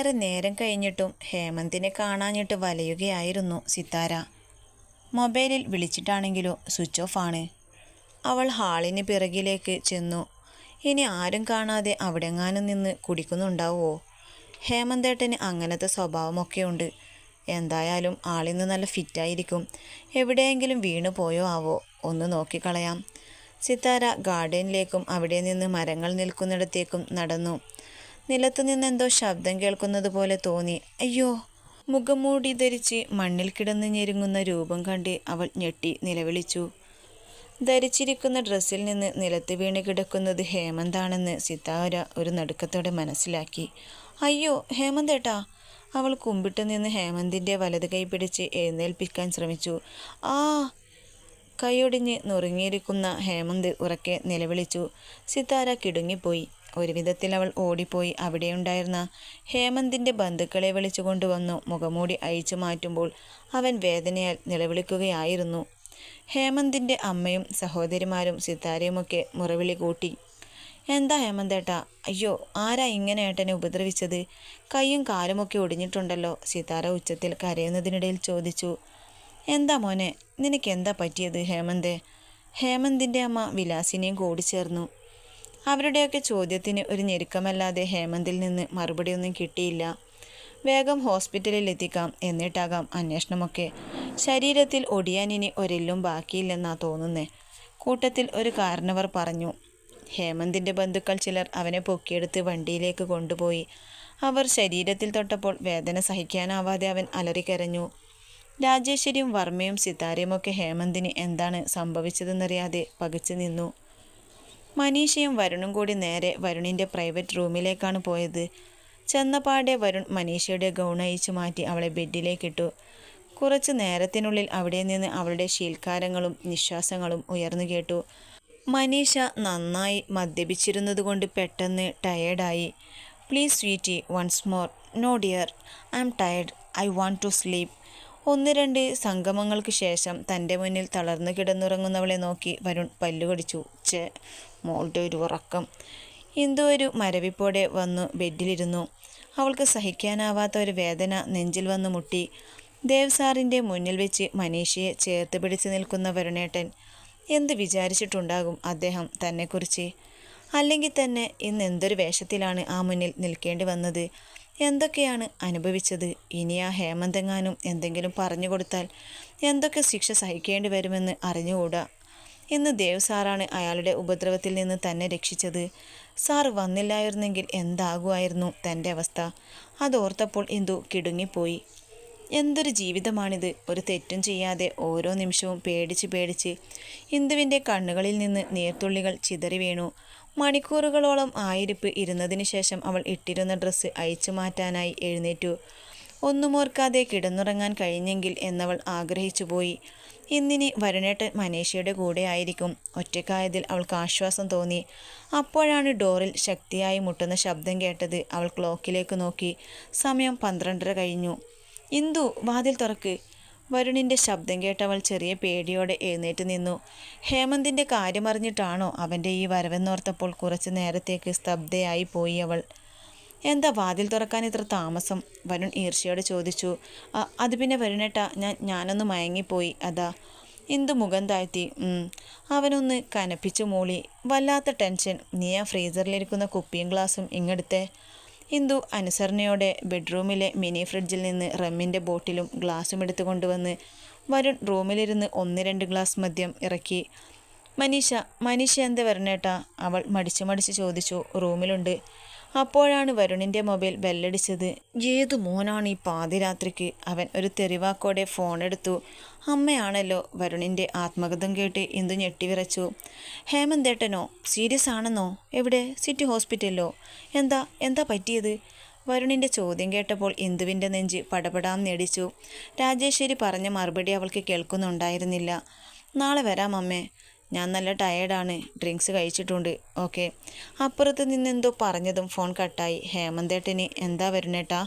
ഏറെ നേരം കഴിഞ്ഞിട്ടും ഹേമന്തിനെ കാണാഞ്ഞിട്ട് വലയുകയായിരുന്നു സിത്താര. മൊബൈലിൽ വിളിച്ചിട്ടാണെങ്കിലോ സ്വിച്ച് ഓഫ് ആണ്. അവൾ ഹാളിന് പിറകിലേക്ക് ചെന്നു. ഇനി ആരും കാണാതെ അവിടെങ്ങാനും നിന്ന് കുടിക്കുന്നുണ്ടാവുമോ ഹേമന്തേട്ടന് അങ്ങനത്തെ സ്വഭാവമൊക്കെയുണ്ട് എന്തായാലും ആളിന്ന് നല്ല ഫിറ്റായിരിക്കും എവിടെയെങ്കിലും വീണു പോയോ ആവോ? ഒന്ന് നോക്കിക്കളയാം. സിത്താര ഗാർഡനിലേക്കും അവിടെ നിന്ന് മരങ്ങൾ നിൽക്കുന്നിടത്തേക്കും നടന്നു. നിലത്തു എന്തോ ശബ്ദം കേൾക്കുന്നത് പോലെ തോന്നി. അയ്യോ. മുഖംമൂടി ധരിച്ച് മണ്ണിൽ കിടന്ന് ഞെരുങ്ങുന്ന രൂപം കണ്ട് അവൾ ഞെട്ടി നിലവിളിച്ചു. ധരിച്ചിരിക്കുന്ന ഡ്രസ്സിൽ നിന്ന് നിലത്ത് വീണ് കിടക്കുന്നത് ഹേമന്താണെന്ന് സിതാര ഒരു നടുക്കത്തോടെ മനസ്സിലാക്കി. അയ്യോ ഹേമന്തേട്ടാ. അവൾ കുമ്പിട്ട് നിന്ന് ഹേമന്തിന്റെ വലത് കൈ പിടിച്ച് എഴുന്നേൽപ്പിക്കാൻ ശ്രമിച്ചു. ആ. കൈയൊടിഞ്ഞ് നുറുങ്ങിയിരിക്കുന്ന ഹേമന്ത് ഉറക്കെ നിലവിളിച്ചു. സിതാര കിടുങ്ങിപ്പോയി. ഒരു വിധത്തിൽ അവൾ ഓടിപ്പോയി. അവിടെയുണ്ടായിരുന്ന ഹേമന്തിന്റെ ബന്ധുക്കളെ വിളിച്ചു കൊണ്ടുവന്നു. മുഖമൂടി അഴിച്ചു മാറ്റുമ്പോൾ അവൻ വേദനയാൽ നിലവിളിക്കുകയായിരുന്നു. ഹേമന്തിന്റെ അമ്മയും സഹോദരിമാരും സിത്താരയുമൊക്കെ മുറവിളി കൂട്ടി. എന്താ ഹേമന്തേട്ട? അയ്യോ ആരാ ഇങ്ങനെ ഏട്ടനെ ഉപദ്രവിച്ചത്? കൈയും കാലുമൊക്കെ ഒടിഞ്ഞിട്ടുണ്ടല്ലോ. സിതാര ഉച്ചത്തിൽ കരയുന്നതിനിടയിൽ ചോദിച്ചു. എന്താ മോനെ നിനക്ക് എന്താ പറ്റിയത് ഹേമന്തേ? ഹേമന്തിന്റെ അമ്മ വിലാസിനെയും കൂടിച്ചേർന്നു അവരുടെയൊക്കെ ചോദ്യത്തിന് ഒരു ഞെരുക്കമല്ലാതെ ഹേമന്തിൽ നിന്ന് മറുപടിയൊന്നും കിട്ടിയില്ല. വേഗം ഹോസ്പിറ്റലിൽ എത്തിക്കാം എന്നിട്ടാകാം അന്വേഷണമൊക്കെ. ശരീരത്തിൽ ഒടിയാനിനി ഒരെല്ലും ബാക്കിയില്ലെന്നാ തോന്നുന്നേ. കൂട്ടത്തിൽ ഒരു കാരണവർ പറഞ്ഞു ഹേമന്തിന്റെ ബന്ധുക്കൾ ചിലർ അവനെ പൊക്കിയെടുത്ത് വണ്ടിയിലേക്ക് കൊണ്ടുപോയി. അവർ ശരീരത്തിൽ തൊട്ടപ്പോൾ വേദന സഹിക്കാനാവാതെ അവൻ അലറിക്കരഞ്ഞു. രാജേശ്വരിയും വർമ്മയും സിതാരയുമൊക്കെ ഹേമന്തിന് എന്താണ് സംഭവിച്ചതെന്നറിയാതെ പകച്ചു നിന്നു. മനീഷയും വരുണും കൂടി നേരെ വരുണിന്റെ പ്രൈവറ്റ് റൂമിലേക്കാണ് പോയത്. ചെന്നപാടെ വരുൺ മനീഷയുടെ ഗൗൺ അയച്ചു മാറ്റി അവളെ ബെഡിലേക്കിട്ടു. കുറച്ച് നേരത്തിനുള്ളിൽ അവിടെ നിന്ന് അവളുടെ ശീൽക്കാരങ്ങളും നിശ്വാസങ്ങളും ഉയർന്നു കേട്ടു. മനീഷ നന്നായി മദ്യപിച്ചിരുന്നതുകൊണ്ട് പെട്ടെന്ന് ടയേർഡായി please sweetie once more no dear I'm tired I want to sleep ഒന്ന് രണ്ട് സംഗമങ്ങൾക്ക് ശേഷം തന്റെ മുന്നിൽ തളർന്നു കിടന്നുറങ്ങുന്നവളെ നോക്കി വരുൺ പല്ലുകടിച്ചു. ചേ മോളുടെ ഒരു ഉറക്കം. എന്തോ ഒരു മരവിപ്പോടെ വന്നു ബെഡിലിരുന്നു. അവൾക്ക് സഹിക്കാനാവാത്ത ഒരു വേദന നെഞ്ചിൽ വന്ന് മുട്ടി. ദേവ് സാറിന്റെ മുന്നിൽ വെച്ച് മനീഷയെ ചേർത്ത് പിടിച്ച് നിൽക്കുന്ന വരുണേട്ടൻ എന്ത് വിചാരിച്ചിട്ടുണ്ടാകും അദ്ദേഹം തന്നെക്കുറിച്ച്? അല്ലെങ്കിൽ തന്നെ ഇന്ന് എന്തൊരു വേഷത്തിലാണ് ആ മുന്നിൽ നിൽക്കേണ്ടി വന്നത്? എന്തൊക്കെയാണ് അനുഭവിച്ചത്? ഇനി ആ ഹേമന്തെങ്ങാനും എന്തെങ്കിലും പറഞ്ഞു കൊടുത്താൽ എന്തൊക്കെ ശിക്ഷ സഹിക്കേണ്ടി വരുമെന്ന് അറിഞ്ഞുകൂടാ? ഇന്ന് ദേവ് സാറാണ് അയാളുടെ ഉപദ്രവത്തിൽ നിന്ന് തന്നെ രക്ഷിച്ചത്. സാർ വന്നില്ലായിരുന്നെങ്കിൽ എന്താകുമായിരുന്നു തന്റെ അവസ്ഥ? അതോർത്തപ്പോൾ ഇന്ദു കിടുങ്ങിപ്പോയി. എന്തൊരു ജീവിതമാണിത്. ഒരു തെറ്റും ചെയ്യാതെ ഓരോ നിമിഷവും പേടിച്ച് പേടിച്ച് ഇന്ദുവിന്റെ കണ്ണുകളിൽ നിന്ന് നീർത്തുള്ളികൾ ചിതറി വീണു. മണിക്കൂറുകളോളം ആയിരിപ്പ് ഇരുന്നതിന് ശേഷം അവൾ ഇട്ടിരുന്ന ഡ്രസ്സ് അയച്ചു മാറ്റാനായി എഴുന്നേറ്റു. ഒന്നുമോർക്കാതെ കിടന്നുറങ്ങാൻ കഴിഞ്ഞെങ്കിൽ എന്നവൾ ആഗ്രഹിച്ചു പോയി. ഇന്നിനി വരുണേട്ടൻ മനീഷയുടെ കൂടെ ആയിരിക്കും ഒറ്റക്കായതിൽ അവൾക്ക് ആശ്വാസം തോന്നി. അപ്പോഴാണ് ഡോറിൽ ശക്തിയായി മുട്ടുന്ന ശബ്ദം കേട്ടത് അവൾ ക്ലോക്കിലേക്ക് നോക്കി. സമയം പന്ത്രണ്ടര കഴിഞ്ഞു. ഇന്ദു വാതിൽ തുറക്ക്. വരുണിന്റെ ശബ്ദം കേട്ടവൾ ചെറിയ പേടിയോടെ എഴുന്നേറ്റ് നിന്നു. ഹേമന്തിന്റെ കാര്യമറിഞ്ഞിട്ടാണോ അവന്റെ ഈ വരവെന്നോർത്തപ്പോൾ കുറച്ച് നേരത്തേക്ക് സ്തബ്ധയായി പോയി അവൾ. എന്താ വാതിൽ തുറക്കാൻ ഇത്ര താമസം? വരുൺ ഈർഷ്യയോട് ചോദിച്ചു. അത് പിന്നെ വരുണേട്ട ഞാൻ ഞാനൊന്ന് മയങ്ങിപ്പോയി അതാ. എന്ത് മുഖം താഴ്ത്തി? അവനൊന്ന് കനപ്പിച്ചു മൂളി. വല്ലാത്ത ടെൻഷൻ. നീ ആ ഫ്രീസറിലിരിക്കുന്ന കുപ്പിയും ഗ്ലാസും ഇങ്ങെടുത്തേ. ഇന്ദു അനുസരണയോടെ ബെഡ്റൂമിലെ മിനി ഫ്രിഡ്ജിൽ നിന്ന് റമ്മിന്റെ ബോട്ടിലും ഗ്ലാസും എടുത്തു കൊണ്ടുവന്ന് വരുൺ റൂമിലിരുന്ന് ഒന്ന് രണ്ട് ഗ്ലാസ് മദ്യം ഇറക്കി. മനീഷ മനീഷ എന്താ വരണേട്ടാ? അവൾ മടിച്ചു മടിച്ച് ചോദിച്ചു. റൂമിലുണ്ട്. അപ്പോഴാണ് വരുണിന്റെ മൊബൈൽ ബെല്ലടിച്ചത്. ഏതു മോനാണ് ഈ പാതിരാത്രിക്ക്. അവൻ ഒരു തെറിവാക്കോടെ ഫോൺ എടുത്തു. അമ്മയാണല്ലോ വരുണിന്റെ ആത്മകഥം കേട്ട് ഇന്ദു ഞെട്ടിവിറച്ചു. ഹേമന്തേട്ടനോ? സീരിയസ് ആണെന്നോ? എവിടെ? സിറ്റി ഹോസ്പിറ്റലിലോ? എന്താ? എന്താ പറ്റിയത്? വരുണിന്റെ ചോദ്യം കേട്ടപ്പോൾ ഇന്ദുവിന്റെ നെഞ്ച് പടപടാം നേടിച്ചു രാജേശ്വരി പറഞ്ഞ മറുപടി അവൾക്ക് കേൾക്കുന്നുണ്ടായിരുന്നില്ല. നാളെ വരാം അമ്മേ. ഞാൻ നല്ല ടയേർഡാണ് ഡ്രിങ്ക്സ് കഴിച്ചിട്ടുണ്ട്. ഓക്കെ അപ്പുറത്ത് നിന്ന് എന്തോ പറഞ്ഞതും ഫോൺ കട്ടായി ഹേമന്തേട്ടന് എന്താ വരുന്നേട്ടാ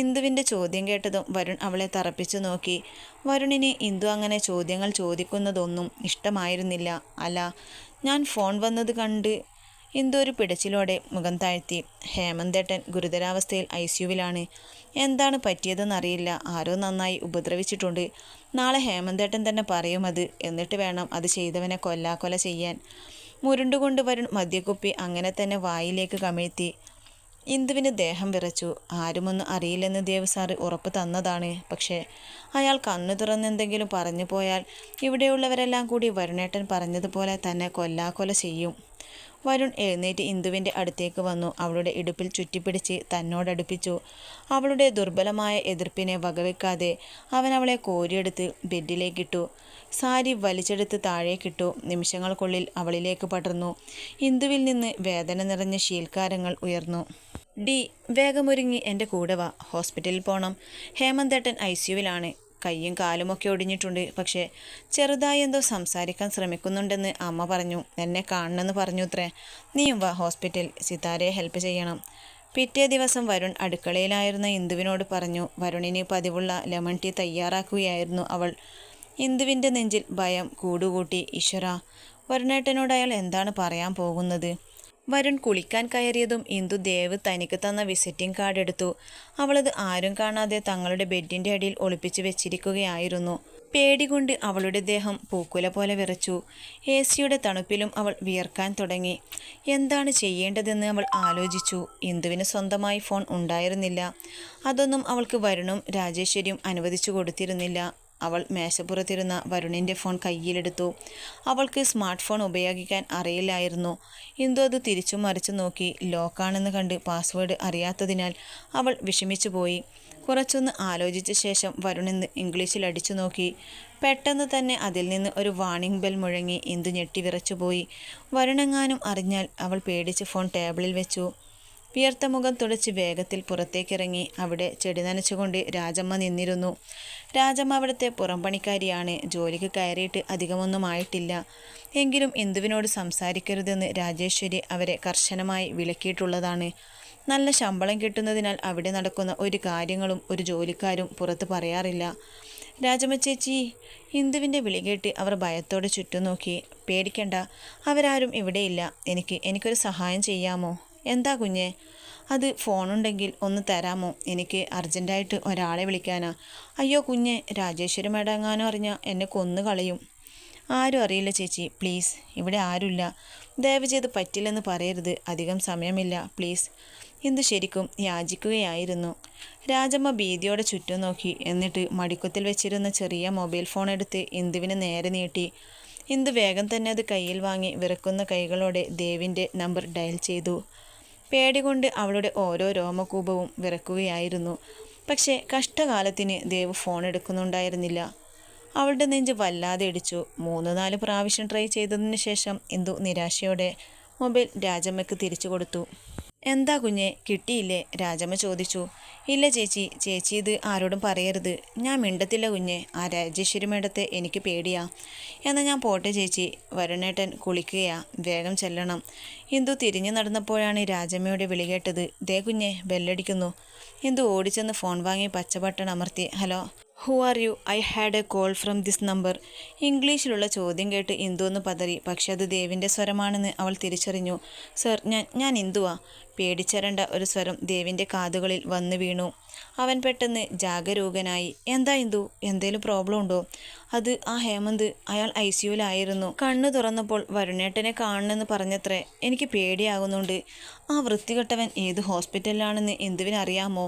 ഇന്ദുവിന്റെ ചോദ്യം കേട്ടതും വരുൺ അവളെ തറപ്പിച്ചു നോക്കി. വരുണിന് ഇന്ദു അങ്ങനെ ചോദ്യങ്ങൾ ചോദിക്കുന്നതൊന്നും ഇഷ്ടമായിരുന്നില്ല. അല്ല ഞാൻ ഫോൺ വന്നത് കണ്ട് ഇന്ദു ഒരു പിടച്ചിലോടെ മുഖം താഴ്ത്തി. ഹേമന്തേട്ടൻ ഗുരുതരാവസ്ഥയിൽ ഐ സിയുവിലാണ് എന്താണ് പറ്റിയതെന്നറിയില്ല. ആരോ നന്നായി ഉപദ്രവിച്ചിട്ടുണ്ട്. നാളെ ഹേമന്തേട്ടൻ തന്നെ പറയും അത്. എന്നിട്ട് വേണം അത് ചെയ്തവനെ കൊല്ലാക്കൊല ചെയ്യാൻ. മുരുണ്ടുകൊണ്ട് വരും മദ്യക്കുപ്പി അങ്ങനെ തന്നെ വായിലേക്ക് കമിഴ്ത്തി. ഇന്ദുവിന് ദേഹം വിറച്ചു. ആരുമൊന്നും അറിയില്ലെന്ന് ദേവ് സാറ് ഉറപ്പ് തന്നതാണ്. പക്ഷേ അയാൾ കണ്ണു തുറന്നെന്തെങ്കിലും പറഞ്ഞു പോയാൽ ഇവിടെയുള്ളവരെല്ലാം കൂടി വരുണേട്ടൻ പറഞ്ഞതുപോലെ തന്നെ കൊല്ലാക്കൊല ചെയ്യും. വരുൺ എഴുന്നേറ്റ് ഇന്ദുവിന്റെ അടുത്തേക്ക് വന്നു. അവളുടെ ഇടുപ്പിൽ ചുറ്റിപ്പിടിച്ച് തന്നോടടുപ്പിച്ചു. അവളുടെ ദുർബലമായ എതിർപ്പിനെ വകവെക്കാതെ അവൻ അവളെ കോരിയെടുത്ത് ബെഡിലേക്കിട്ടു. സാരി വലിച്ചെടുത്ത് താഴേക്കിട്ടു. നിമിഷങ്ങൾക്കുള്ളിൽ അവളിലേക്ക് പടർന്നു. ഇന്ദുവിൽ നിന്ന് വേദന നിറഞ്ഞ ശീൽക്കാരങ്ങൾ ഉയർന്നു. ഡി വേഗമൊരുങ്ങി എന്റെ കൂടെ വാ. ഹോസ്പിറ്റലിൽ പോകണം ഹേമന്തേട്ടൻ ഐ സിയുവിലാണ് കൈയും കാലുമൊക്കെ ഒടിഞ്ഞിട്ടുണ്ട്. പക്ഷേ ചെറുതായി എന്തോ സംസാരിക്കാൻ ശ്രമിക്കുന്നുണ്ടെന്ന് അമ്മ പറഞ്ഞു. എന്നെ കാണണമെന്ന് പറഞ്ഞു അത്രേ. നീയും വാ ഹോസ്പിറ്റൽ സിതാരയെ ഹെൽപ്പ് ചെയ്യണം. പിറ്റേ ദിവസം വരുൺ അടുക്കളയിലായിരുന്ന ഇന്ദുവിനോട് പറഞ്ഞു. വരുണിന് പതിവുള്ള ലെമൺ ടീ തയ്യാറാക്കുകയായിരുന്നു അവൾ. ഇന്ദുവിന്റെ നെഞ്ചിൽ ഭയം കൂടുകൂട്ടി. ഈശ്വര വരുണേട്ടനോട് അയാൾ എന്താണ് പറയാൻ പോകുന്നത്? വരുൺ കുളിക്കാൻ കയറിയതും ഇന്ദു ദേവ് തനിക്ക് തന്ന വിസിറ്റിംഗ് കാർഡ് എടുത്തു. അവളത് ആരും കാണാതെ തങ്ങളുടെ ബെഡിന്റെ അടിയിൽ ഒളിപ്പിച്ചു വെച്ചിരിക്കുകയായിരുന്നു. പേടികൊണ്ട് അവളുടെ ദേഹം പൂക്കുല പോലെ വിറച്ചു. എ സിയുടെ തണുപ്പിലും അവൾ വിയർക്കാൻ തുടങ്ങി. എന്താണ് ചെയ്യേണ്ടതെന്ന് അവൾ ആലോചിച്ചു. ഇന്ദുവിന് സ്വന്തമായി ഫോൺ ഉണ്ടായിരുന്നില്ല. അതൊന്നും അവൾക്ക് വരുണും രാജേശ്വരിയും അനുവദിച്ചു കൊടുത്തിരുന്നില്ല. അവൾ മേശപ്പുറത്തിരുന്ന വരുണിന്റെ ഫോൺ കയ്യിലെടുത്തു. അവൾക്ക് സ്മാർട്ട് ഫോൺ ഉപയോഗിക്കാൻ അറിയില്ലായിരുന്നു. ഇന്ദു അത് തിരിച്ചു മറിച്ചു നോക്കി ലോക്കാണെന്ന് കണ്ട് പാസ്വേഡ് അറിയാത്തതിനാൽ അവൾ വിഷമിച്ചു പോയി കുറച്ചൊന്ന് ആലോചിച്ച ശേഷം വരുൺ എന്ന് ഇംഗ്ലീഷിൽ അടിച്ചു നോക്കി. പെട്ടെന്ന് തന്നെ അതിൽ നിന്ന് ഒരു വാണിംഗ് ബെൽ മുഴങ്ങി ഇന്ദു വിറച്ചുപോയി. വരുണെങ്ങാനും അറിഞ്ഞാൽ അവൾ പേടിച്ച് ഫോൺ ടേബിളിൽ വെച്ചു. വിയർത്ത മുഖം തുടച്ച് വേഗത്തിൽ പുറത്തേക്കിറങ്ങി അവിടെ ചെടി നനച്ചുകൊണ്ട് രാജമ്മ നിന്നിരുന്നു. രാജമ്മ അവിടുത്തെ പുറംപണിക്കാരിയാണ്. ജോലിക്ക് കയറിയിട്ട് അധികമൊന്നും ആയിട്ടില്ല. എങ്കിലും ഇന്ദുവിനോട് സംസാരിക്കരുതെന്ന് രാജേശ്വരി അവരെ കർശനമായി വിലക്കിയിട്ടുള്ളതാണ്. നല്ല ശമ്പളം കിട്ടുന്നതിനാൽ അവിടെ നടക്കുന്ന ഒരു കാര്യങ്ങളും ഒരു ജോലിക്കാരും പുറത്ത് പറയാറില്ല. രാജമ്മ ചേച്ചി ഇന്ദുവിന്റെ വിളി കേട്ട് അവർ ഭയത്തോടെ ചുറ്റും നോക്കി. പേടിക്കണ്ട അവരാരും ഇവിടെയില്ല. എനിക്ക് എനിക്കൊരു സഹായം ചെയ്യാമോ? എന്താ കുഞ്ഞെ? അത് ഫോണുണ്ടെങ്കിൽ ഒന്ന് തരാമോ? എനിക്ക് അർജന്റായിട്ട് ഒരാളെ വിളിക്കാനാ. അയ്യോ കുഞ്ഞെ രാജേശ്വരി മേഡം എങ്ങാനും അറിഞ്ഞാൽ എന്നെ കൊന്നു കളയും. ആരും അറിയില്ല ചേച്ചി. പ്ലീസ് ഇവിടെ ആരുമില്ല. ദയവ് ചെയ്ത് പറ്റില്ലെന്ന് പറയരുത്. അധികം സമയമില്ല. പ്ലീസ്. എന്ത് ശരിക്കും യാചിക്കുകയായിരുന്നു. രാജമ്മ ഭീതിയോടെ ചുറ്റും നോക്കി. എന്നിട്ട് മടിക്കുത്തിൽ വെച്ചിരുന്ന ചെറിയ മൊബൈൽ ഫോൺ എടുത്ത് ഇന്ദുവിന് നേരെ നീട്ടി. ഇന്ദു വേഗം തന്നെ അത് കയ്യിൽ വാങ്ങി വിറക്കുന്ന കൈകളോടെ ദേവിന്റെ നമ്പർ ഡയൽ ചെയ്തു. പേടികൊണ്ട് അവളുടെ ഓരോ രോമകൂപവും വിറക്കുകയായിരുന്നു. പക്ഷേ കഷ്ടകാലത്തിന് ദേവ് ഫോൺ എടുക്കുന്നുണ്ടായിരുന്നില്ല. അവളുടെ നെഞ്ച് വല്ലാതെ ഇടിച്ചു. മൂന്ന് നാല് പ്രാവശ്യം ട്രൈ ചെയ്തതിന് ശേഷം ഇന്ദു നിരാശയോടെ മൊബൈൽ രാജമ്മയ്ക്ക് തിരിച്ചു കൊടുത്തു. എന്താ കുഞ്ഞെ? കിട്ടിയില്ലേ? രാജമ്മ ചോദിച്ചു. ഇല്ല ചേച്ചി ചേച്ചി ഇത് ആരോടും പറയരുത്. ഞാൻ മിണ്ടത്തില്ല കുഞ്ഞെ. ആ രാജേശ്വരി എനിക്ക് പേടിയാ. എന്നാൽ ഞാൻ പോട്ടെ ചേച്ചി. വരണേട്ടൻ കുളിക്കുകയാ. വേഗം ചെല്ലണം. ഇന്ദു തിരിഞ്ഞു നടന്നപ്പോഴാണ് രാജമ്മയുടെ വിളി കേട്ടത്. ദേ കുഞ്ഞെ ബെല്ലടിക്കുന്നു. ഇന്ദു ഓടിച്ചെന്ന് ഫോൺ വാങ്ങി പച്ചബട്ടൺ അമർത്തി. Hello? Who are you I had a call from this number ഇംഗ്ലീഷിലുള്ള ചോദ്യം കേട്ട് ഇന്ദു എന്ന് പതറി. പക്ഷെ അത് ദേവിന്റെ സ്വരമാണെന്ന് അവൾ തിരിച്ചറിഞ്ഞു. സർ ഞാൻ ഞാൻ ഇന്ദുവാ. പേടിച്ചരണ്ട ഒരു സ്വരം ദേവിന്റെ കാതുകളിൽ വന്നു വീണു. അവൻ പെട്ടെന്ന് ജാഗരൂകനായി എന്താ ഇന്ദു എന്തേലും പ്രോബ്ലം ഉണ്ടോ? അത് ആ ഹേമന്ത് അയാൾ ഐ സിയുലായിരുന്നു കണ്ണു തുറന്നപ്പോൾ വരുണേട്ടനെ കാണണമെന്ന് പറഞ്ഞത്രേ എനിക്ക് പേടിയാകുന്നുണ്ട്. ആ വൃത്തികെട്ടവൻ ഏത് ഹോസ്പിറ്റലിലാണെന്ന് എന്തുവിനറിയാമോ?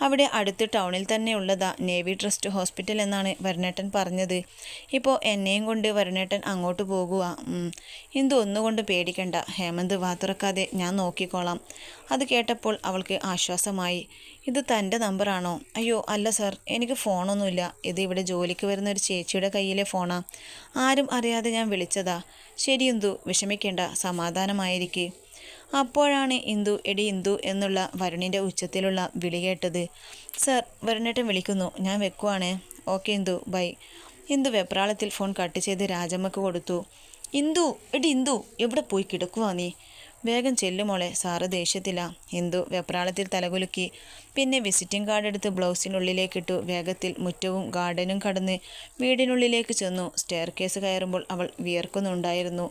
അവിടെ അടുത്ത് ടൗണിൽ തന്നെ ഉള്ളതാ നേവി ട്രസ്റ്റ് ഹോസ്പിറ്റൽ എന്നാണ് വരുണേട്ടൻ പറഞ്ഞത്. ഇപ്പോൾ എന്നെയും കൊണ്ട് വരുണേട്ടൻ അങ്ങോട്ട് പോകുക ഇന്ദു ഒന്നുകൊണ്ട് പേടിക്കണ്ട. ഹേമന്ത് വാ തുറക്കാതെ ഞാൻ നോക്കിക്കോളാം. അത് കേട്ടപ്പോൾ അവൾക്ക് ആശ്വാസമായി. ഇത് തന്റെ നമ്പറാണോ? അയ്യോ അല്ല സാർ എനിക്ക് ഫോണൊന്നുമില്ല. ഇത് ഇവിടെ ജോലിക്ക് വരുന്ന ഒരു ചേച്ചിയുടെ കയ്യിലെ ഫോണാ. ആരും അറിയാതെ ഞാൻ വിളിച്ചതാ. ശരി ഇന്ദു വിഷമിക്കേണ്ട. സമാധാനമായിരിക്കേ. അപ്പോഴാണ് ഇന്ദു എടി ഇന്ദു എന്നുള്ള വരുണിന്റെ ഉച്ചത്തിലുള്ള വിളി കേട്ടത്. സാർ വരുണേട്ടൻ വിളിക്കുന്നു. ഞാൻ വെക്കുവാണേ. Okay Indu bye. ഇന്ദു വെപ്രാളത്തിൽ ഫോൺ കട്ട് ചെയ്ത് രാജമ്മക്ക് കൊടുത്തു. ഇന്ദു എടി ഇന്ദു എവിടെ പോയി കിടക്കുവാ നീ? വേഗം ചെല്ലുമോളെ സാറ് ദേഷ്യത്തില്ല എന്തു വെപ്രാളത്തിൽ തലകുലുക്കി. പിന്നെ വിസിറ്റിംഗ് കാർഡ് എടുത്ത് ബ്ലൗസിനുള്ളിലേക്കിട്ടു. വേഗത്തിൽ മുറ്റവും ഗാർഡനും കടന്ന് വീടിനുള്ളിലേക്ക് ചെന്നു. സ്റ്റെയർ കേസ് കയറുമ്പോൾ അവൾ വിയർക്കുന്നുണ്ടായിരുന്നു.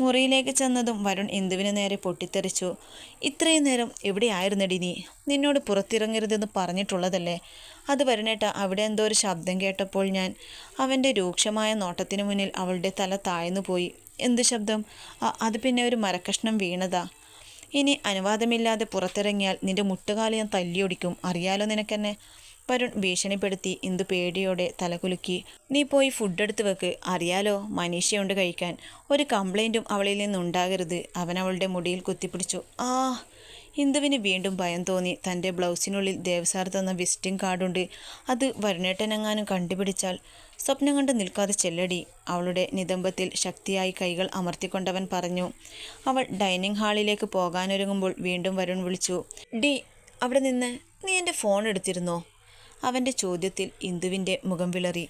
മുറിയിലേക്ക് ചെന്നതും വരുൺ ഇന്ദുവിന് നേരെ പൊട്ടിത്തെറിച്ചു. ഇത്രയും നേരം എവിടെയായിരുന്നടി നീ? നിന്നോട് പുറത്തിറങ്ങരുതെന്ന് പറഞ്ഞിട്ടുള്ളതല്ലേ? അത് വരുണേട്ട അവിടെ എന്തോ ഒരു ശബ്ദം കേട്ടപ്പോൾ ഞാൻ അവന്റെ രൂക്ഷമായ നോട്ടത്തിനു മുന്നിൽ അവളുടെ തല താഴ്ന്നു പോയി. എന്ത് ശബ്ദം? അത് പിന്നെ ഒരു മരക്കഷ്ണം വീണതാ. ഇനി അനുവാദമില്ലാതെ പുറത്തിറങ്ങിയാൽ നിന്റെ മുട്ടുകാൽ ഞാൻ തല്ലിയൊടിക്കും. അറിയാലോ നിനക്കെന്നെ? വരുൺ ഭീഷണിപ്പെടുത്തി ഇന്ദു പേടിയോടെ തലകുലുക്കി. നീ പോയി ഫുഡ് എടുത്ത് വെക്ക്. അറിയാലോ മനീഷയുണ്ട് കഴിക്കാൻ. ഒരു കംപ്ലൈന്റും അവളിൽ നിന്നുണ്ടാകരുത്. അവൻ അവളുടെ മുടിയിൽ കുത്തിപ്പിടിച്ചു. ആ ഇന്ദുവിന് വീണ്ടും ഭയം തോന്നി. തന്റെ ബ്ലൗസിനുള്ളിൽ ദേവസാർ തന്ന വിസിറ്റിംഗ് കാർഡുണ്ട്. അത് വരുണേട്ടനെങ്ങാനും കണ്ടുപിടിച്ചാൽ സ്വപ്നം കണ്ട് നിൽക്കാതെ ചെല്ലടി. അവളുടെ നിതംബത്തിൽ ശക്തിയായി കൈകൾ അമർത്തിക്കൊണ്ടവൻ പറഞ്ഞു. അവൾ ഡൈനിങ് ഹാളിലേക്ക് പോകാനൊരുങ്ങുമ്പോൾ വീണ്ടും വരുൺ വിളിച്ചു. ഡി അവിടെ നിന്ന് നീ എന്റെ ഫോൺ എടുത്തിരുന്നോ? അവന്റെ ചോദ്യത്തിൽ ഇന്ദുവിന്റെ മുഖം വിളറി.